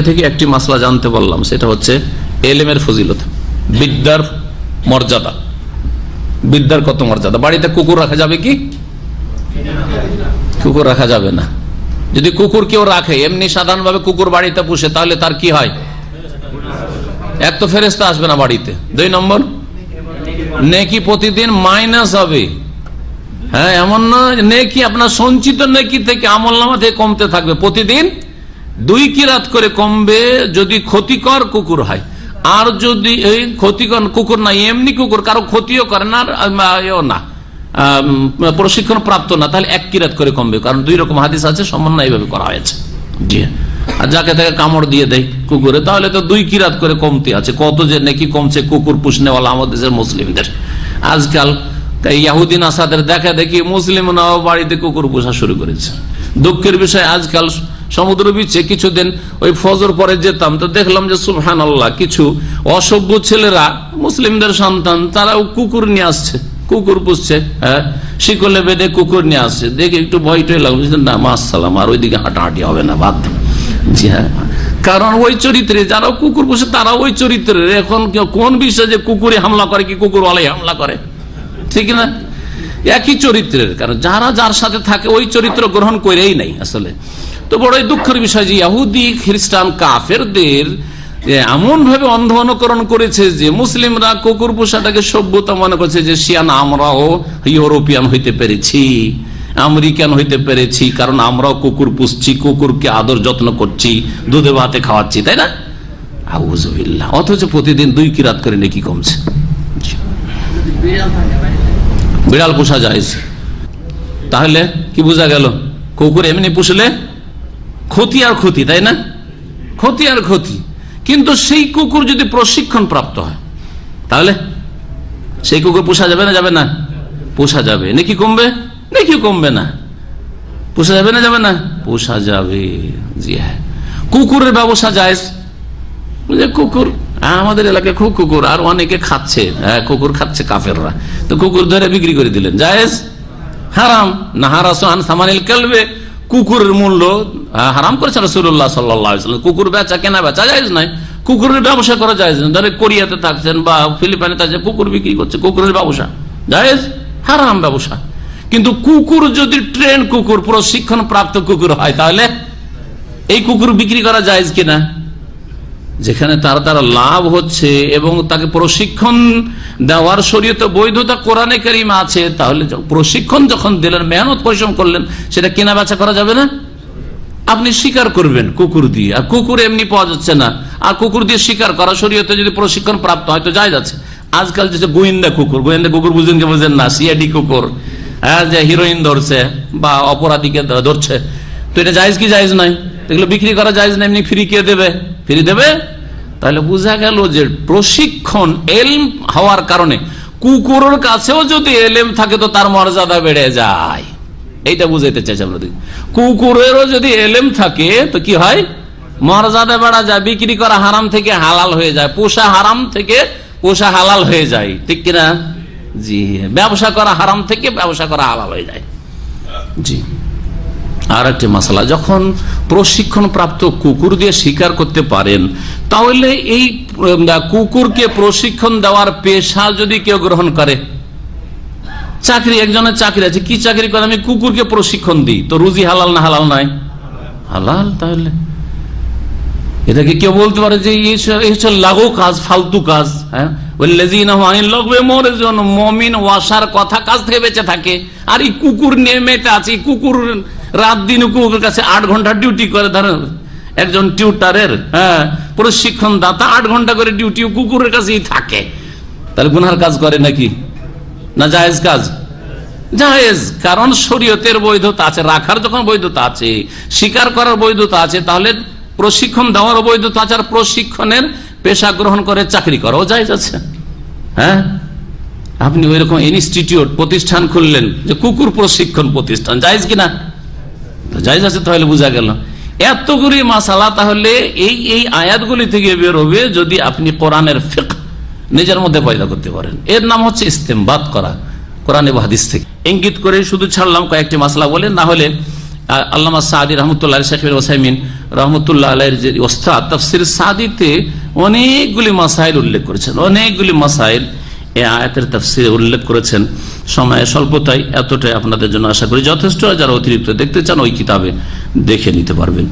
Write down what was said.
থেকে একটি মাসলা জানতে পারলাম, সেটা হচ্ছে এলেমের ফজিলত, বিদ্যার মর্যাদা। বিদ্যার কত মর্যাদা? বাড়িতে কুকুর রাখা যাবে কি? কুকুর রাখা যাবে না। যদি কুকুর কেউ রাখে, এমনি সাধারণভাবে কুকুর বাড়িতে পুষে, তাহলে তার কি হয়? এক তো ফেরেস্তা আসবে না বাড়িতে। দুই নম্বর, নেকি প্রতিদিন মাইনাস হবে। হ্যাঁ এমন না নেকি আপনার সঞ্চিত নেকি থেকে আমল নামা থেকে কমতে থাকবে প্রতিদিন। দুই কিরাত করে কমবে যদি ক্ষতিকর কুকুর হয়। আর যদি এই ক্ষতিকর কুকুর না এমনি কুকুর, কারও ক্ষতিও করে না প্রশিক্ষণ প্রাপ্ত না, তাহলে এক কিরাত করে কমবে, কারণ দুই রকম হাদিস আছে সমন্বয় এইভাবে করা হয়েছে। জি। আর যাকে তাকে কামড় দিয়ে দেয় কুকুরে, তাহলে তো দুই কিরাত করে কমতে আছে। কত যে নাকি কমছে কুকুর পুষনেওয়ালা আমাদের দেশের মুসলিমদের। আজকাল ইয়াহুদ্দিন আসাদের দেখা দেখি মুসলিমরাও বাড়িতে কুকুর পোষা শুরু করেছে। দুঃখের বিষয়, আজকাল সমুদ্র বিচে কিছুদিন ওই ফজর পরে যেতাম, তো দেখলাম যে সুবহান আল্লাহ কিছু অসভ্য ছেলেরা, মুসলিমদের সন্তান, তারাও কুকুর নিয়ে আসছে। কুকুর পুষছে হ্যাঁ? শিকলে বেঁধে কুকুর নিয়ে আসছে। দেখে একটু ভয় টয় লাগল না মাসালাম আর ওইদিকে হাঁটাহাঁটি হবে না, বাদ। জি হ্যাঁ। কারণ ওই চরিত্রে যারা কুকুর পুষে তারা ওই চরিত্রের। এখন কোন বিষয়ে যে কুকুরে হামলা করে কি কুকুর ওয়ালাই হামলা করে? ঠিক না? একই চরিত্রের। কারণ যারা যার সাথে থাকে, ওই চরিত্র গ্রহণ করেই নাই আসলে। তো বড়ই দুঃখের বিষয় যে ইহুদি, খ্রিস্টান, কাফেরদের এমন ভাবে অন্ধ অনুকরণ করেছে যে মুসলিমরা কুকুর পোষাটাকে সভ্যতা মনে করছে যে শিয়ান, আমরাও ইউরোপিয়ান হইতে পেরেছি, আমেরিকান হইতে পেরেছি, কারণ আমরাও কুকুর পুষছি, কুকুরকে আদর যত্ন করছি, দুধে ভাতে খাওয়াচ্ছি, তাই না? অথচ প্রতিদিন দুই কিরাত করে নাকি কমছে। বিড়াল পোষা যায়। তাহলে কি বোঝা গেল? কুকুর এমনি পুষলে ক্ষতি আর ক্ষতি তাই না? ক্ষতি আর ক্ষতি। কিন্তু সেই কুকুর যদি প্রশিক্ষণ প্রাপ্ত হয় তাহলে সেই কুকুর পোষা যাবে না যাবে না? পোষা যাবে। নাকি কমবে? নাকি কমবে না। পোষা যাবে না যাবে না? পোষা যাবে। জি হ্যাঁ। কুকুরের ব্যবসা যায় যে কুকুর হ্যাঁ, আমাদের এলাকায় খুব কুকুর আর অনেকে খাচ্ছে। হ্যাঁ কুকুর খাচ্ছে কাফেররা। তো কুকুর ধরে বিক্রি করে দিলেন। জায়েজ? হারাম। না হারাসান সামানিল কেলবে। কুকুরের মূল্য হারাম করেছেন রসুল্লাহ সাল্লাম কুকুর বেচা, কেনা বেচা যায় নাই। কুকুরের ব্যবসা করা যায় না ধরে কোরিয়াতে থাকছেন বা ফিলিপাইনে থাকছেন, কুকুর বিক্রি করছে, কুকুরের ব্যবসা। জায়েজ, হারাম ব্যবসা। কিন্তু কুকুর যদি ট্রেন কুকুর প্রশিক্ষণ প্রাপ্ত কুকুর হয়, তাহলে এই কুকুর বিক্রি করা যায় কিনা? যেখানে তার তারা লাভ হচ্ছে এবং তাকে প্রশিক্ষণ দেওয়ার শরীয়তে বৈধতা কোরআনে কারিম আছে, তাহলে প্রশিক্ষণ যখন দিলেন, মেহনত পরিশ্রম করলেন, সেটা কেনা বেচা করা যাবে না? আপনি শিকার করবেন কুকুর দিয়ে, আর কুকুর এমনি পাওয়া যাচ্ছে না। আর কুকুর দিয়ে শিকার করা শরীয়তে যদি প্রশিক্ষণ প্রাপ্ত হয়, তো যায় যাচ্ছে। আজকাল যে গোয়েন্দা কুকুর গোয়েন্দা কুকুর বুঝেন কি বুঝেন না, সিআইডি কুকুর হ্যাঁ যে হিরোইন ধরছে বা অপরাধীকে ধরছে, তো এটা জায়জ কি জায়জ নাই এগুলো বিক্রি করা জায়জ না, এমনি ফ্রি কে দেবে? ফ্রি দেবে? তাহলে বোঝা গেল যে প্রশিক্ষণ, এলম হওয়ার কারণে কুকুরের কাছেও যদি এলেম থাকে তো তার মর্যাদা বেড়ে যায়। এইটা বুঝাইতে চাইছি আমরা। কুকুরেরও যদি এলেম থাকে তো কি হয়? মর্যাদা বেড়া যায়, বিক্রি করা হারাম থেকে হালাল হয়ে যায়, পোষা হারাম থেকে পোষা হালাল হয়ে যায়। ঠিক কিনা? জি, ব্যবসা করা হারাম থেকে ব্যবসা করা হালাল হয়ে যায়। জি। আর একটি মশলা যখন প্রশিক্ষণ প্রাপ্ত কুকুর দিয়ে শিকার করতে পারেন, তাহলে এই কুকুরকে প্রশিক্ষণ দেওয়ার পেশা যদি কেউ গ্রহণ করে, চাকরি, একজনের চাকরি আছে, কি চাকরি করে? আমি কুকুরকে প্রশিক্ষণ দিই, তো রুজি হালাল না হালাল নাই হালাল তাহলে? এটাকে কেউ বলতে পারে যে লাগো কাজ, ফালতু কাজ হ্যাঁ? মমিন ওয়াসার কথা কাজ থেকে বেঁচে থাকে, আর এই কুকুর নিয়ে মেতে আছে কুকুর রাত দিন কুকুরের কাছে আট ঘণ্টা ডিউটি করে ধরেন একজন টিউটারের হ্যাঁ প্রশিক্ষণ দাতা আট ঘণ্টা করে ডিউটি কুকুরের কাছেই থাকে। তাহলে গুনহার কাজ করে নাকি? না জায়েজ কাজ? জায়েজ, কারণ শরীয়তের বৈধতা আছে, রাখার যখন বৈধতা আছে স্বীকার করার বৈধতা আছে, তাহলে প্রশিক্ষণ দেওয়ার বৈধতা আছে, আর প্রশিক্ষণের পেশা গ্রহণ করে চাকরি করাও জায়েজ আছে। হ্যাঁ? আপনি ওই রকম ইনস্টিটিউট প্রতিষ্ঠান খুললেন যে কুকুর প্রশিক্ষণ প্রতিষ্ঠান, জায়েজ কিনা? জায়েজ আছে তাহলে বোঝা গেল। এতগুলি মাসালা তাহলে এই এই আয়াতগুলি থেকে বের হবে যদি আপনি কোরআনের ফিক নিজের মধ্যে পয়দা করতে পারেন। এর নাম হচ্ছে ইস্তেমবাদ করা, কোরআন হাদিস থেকে। ইঙ্গিত করে শুধু ছাড়লাম কয়েকটি মাসলা বলে, না হলে আল্লামা সাদি রহমতুল্লাহ শেখের ওসাইমিন রহমতুল্লাহ আলের যে ওস্তাদ, তফসির সাদিতে অনেকগুলি মাসাইল উল্লেখ করেছেন। অনেকগুলি মাসাইল এ আয়াতের তফসির উল্লেখ করেছেন। সময় স্বল্পতাই এতটাই আপনাদের জন্য আশা করি যথেষ্ট। যারা অতিরিক্ত দেখতে চান ওই কিতাবে দেখে নিতে পারবেন।